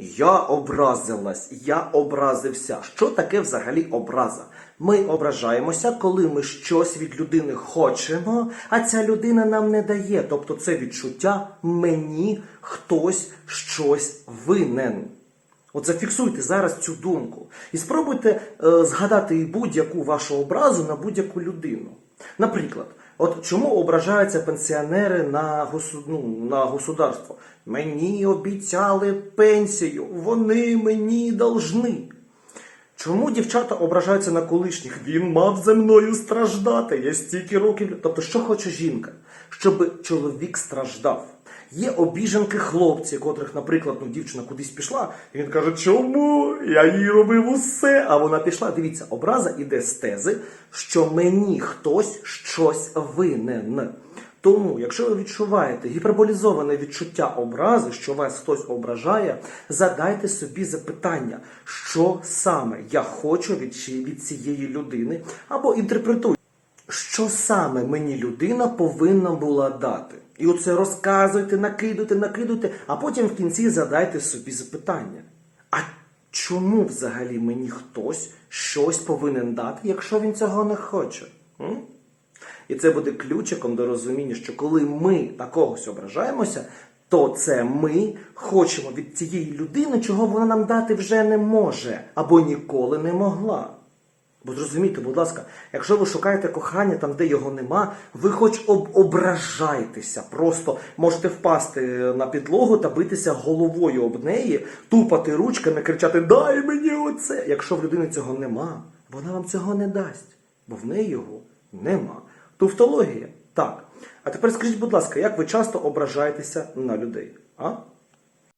Я образилась, я образився. Що таке взагалі образа? Ми ображаємося, коли ми щось від людини хочемо, а ця людина нам не дає. Тобто це відчуття мені хтось щось винен. От зафіксуйте зараз цю думку і спробуйте е, згадати будь-яку вашу образу на будь-яку людину. Наприклад, от чому ображаються пенсіонери на, госу, ну, на государство? Мені обіцяли пенсію, вони мені должны. Чому дівчата ображаються на колишніх? Він мав за мною страждати. Я стільки років. Тобто, що хоче жінка? Щоб чоловік страждав. Є обіженки хлопці, котрих, наприклад, ну, дівчина кудись пішла, і він каже, чому? Я їй робив усе, а вона пішла. Дивіться, образа іде з тези, що мені хтось щось винен. Тому, якщо ви відчуваєте гіперболізоване відчуття образи, що вас хтось ображає, задайте собі запитання, що саме я хочу від, цієї людини, або інтерпретуйте, що саме мені людина повинна була дати. І оце розказуйте, накидуйте, накидуйте, а потім в кінці задайте собі запитання. А чому взагалі мені хтось щось повинен дати, якщо він цього не хоче? М? І це буде ключиком до розуміння, що коли ми на когось ображаємося, то це ми хочемо від цієї людини, чого вона нам дати вже не може або ніколи не могла. Бо зрозумійте, будь ласка, якщо ви шукаєте кохання там, де його нема, ви хоч об ображайтеся, просто можете впасти на підлогу та битися головою об неї, тупати ручками, кричати Дай мені оце! Якщо в людини цього нема, вона вам цього не дасть, бо в неї його нема. Туфтологія так. А тепер скажіть, будь ласка, як ви часто ображаєтеся на людей? А?